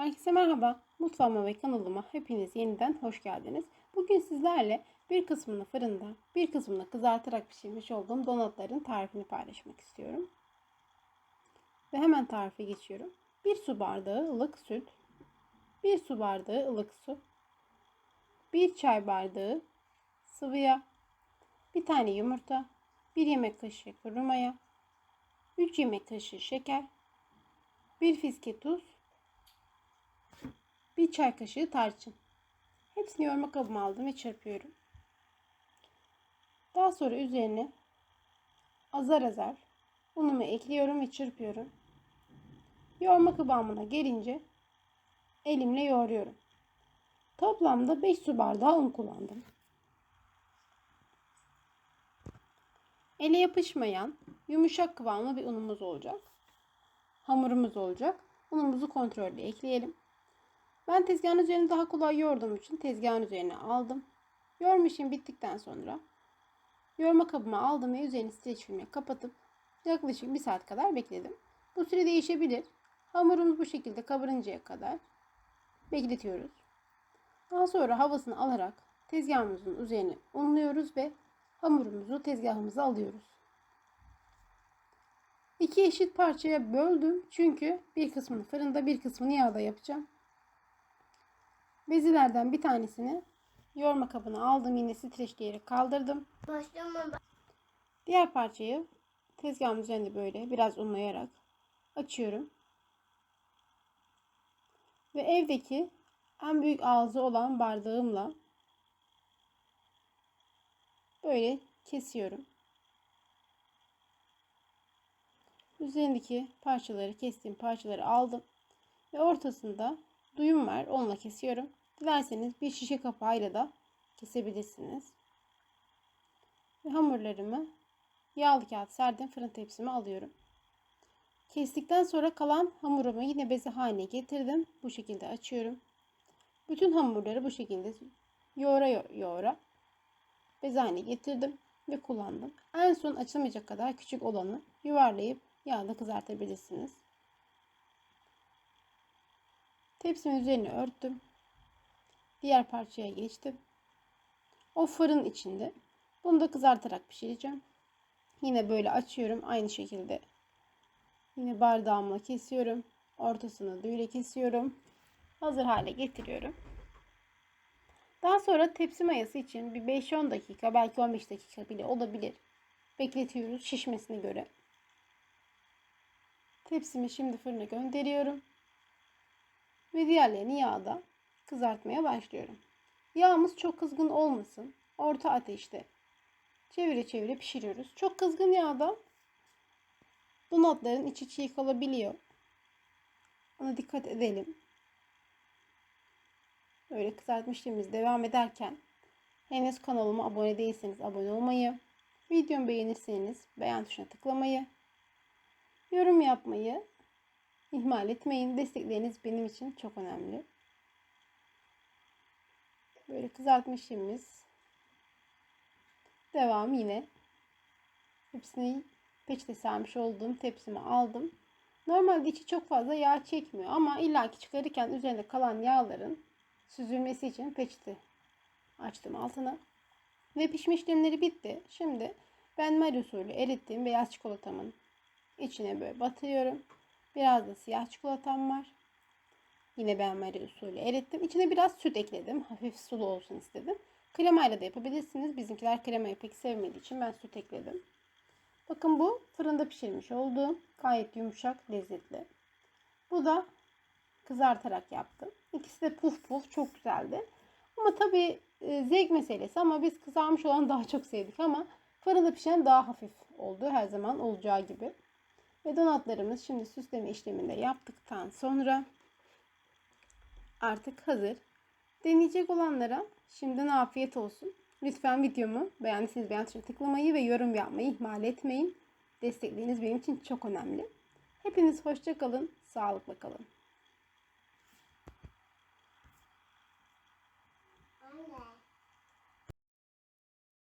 Herkese merhaba. Mutfağıma ve kanalıma hepiniz yeniden hoş geldiniz. Bugün sizlerle bir kısmını fırında, bir kısmını kızartarak pişirmiş olduğum donatların tarifini paylaşmak istiyorum. Ve hemen tarife geçiyorum. 1 su bardağı ılık süt, 1 su bardağı ılık su, 1 çay bardağı sıvı yağ, 1 tane yumurta, 1 yemek kaşığı kuru maya, 3 yemek kaşığı şeker, 1 fiske tuz, bir çay kaşığı tarçın. Hepsini yoğurma kabıma aldım ve çırpıyorum. Daha sonra üzerine azar azar unumu ekliyorum ve çırpıyorum. Yoğurma kıvamına gelince elimle yoğuruyorum. Toplamda 5 su bardağı un kullandım. Ele yapışmayan yumuşak kıvamlı bir unumuz olacak. Hamurumuz olacak. Unumuzu kontrollü ekleyelim. Ben tezgahın üzerine daha kolay yoğurduğum için tezgahın üzerine aldım. Yoğurma işim bittikten sonra yoğurma kabıma aldım ve üzerini streç filmle kapatıp yaklaşık bir saat kadar bekledim. Bu süre değişebilir. Hamurumuz bu şekilde kabarıncaya kadar bekletiyoruz. Daha sonra havasını alarak tezgahımızın üzerine unluyoruz ve hamurumuzu tezgahımıza alıyoruz. İki eşit parçaya böldüm çünkü bir kısmını fırında bir kısmını yağda yapacağım. Bezilerden bir tanesini yoğurma kabına aldım. Yine streçleyerek kaldırdım. Başlama. Diğer parçayı tezgahın üzerinde böyle biraz unlayarak açıyorum. Ve evdeki en büyük ağzı olan bardağımla böyle kesiyorum. Üzerindeki parçaları kestiğim parçaları aldım. Ve ortasında duyum var. Onunla kesiyorum. Dilerseniz bir şişe kapağıyla da kesebilirsiniz. Ve hamurlarımı yağlı kağıt serdim fırın tepsime alıyorum. Kestikten sonra kalan hamurumu yine beze haline getirdim. Bu şekilde açıyorum. Bütün hamurları bu şekilde yoğura yoğura beze haline getirdim ve kullandım. En son açılmayacak kadar küçük olanı yuvarlayıp yağda kızartabilirsiniz. Tepsimin üzerine örttüm. Diğer parçaya geçtim. O fırın içinde. Bunu da kızartarak pişireceğim. Yine böyle açıyorum. Aynı şekilde. Yine bardağımla kesiyorum. Ortasını düğüle kesiyorum. Hazır hale getiriyorum. Daha sonra tepsi mayası için bir 5-10 dakika belki 15 dakika bile olabilir. Bekletiyoruz şişmesine göre. Tepsimi şimdi fırına gönderiyorum. Ve diğerlerini yağda kızartmaya başlıyorum. Yağımız çok kızgın olmasın. Orta ateşte çevire çevire pişiriyoruz. Çok kızgın yağda donatların içi çiğ kalabiliyor. Ona dikkat edelim. Böyle kızartma işlemimiz devam ederken henüz kanalıma abone değilseniz abone olmayı, videomu beğenirseniz beğen tuşuna tıklamayı, yorum yapmayı ihmal etmeyin. Destekleriniz benim için çok önemli. Böyle kızartma işlemimiz devam yine. Hepsini peçete sermiş olduğum tepsime aldım. Normalde içi çok fazla yağ çekmiyor ama illaki çıkarırken üzerinde kalan yağların süzülmesi için peçete açtım altına. Ve pişme işlemleri bitti. Şimdi ben Marie usulü erittiğim beyaz çikolatamın içine böyle batırıyorum. Biraz da siyah çikolatam var. Yine ben usulü erittim. İçine biraz süt ekledim. Hafif sulu olsun istedim. Kremayla da yapabilirsiniz. Bizimkiler kremayı pek sevmediği için ben süt ekledim. Bakın bu fırında pişirmiş olduğum gayet yumuşak, lezzetli. Bu da kızartarak yaptım. İkisi de puf puf çok güzeldi. Ama tabii e, zevk meselesi ama biz kızarmış olan daha çok sevdik ama fırında pişen daha hafif oldu her zaman olacağı gibi. Ve donatlarımız şimdi süsleme işleminde yaptıktan sonra artık hazır. Deneyecek olanlara şimdiden afiyet olsun. Lütfen videomu beğendiyseniz beğen tuşuna tıklamayı ve yorum yapmayı ihmal etmeyin. Destekleriniz benim için çok önemli. Hepiniz hoşça kalın, sağlıkla kalın. Anne.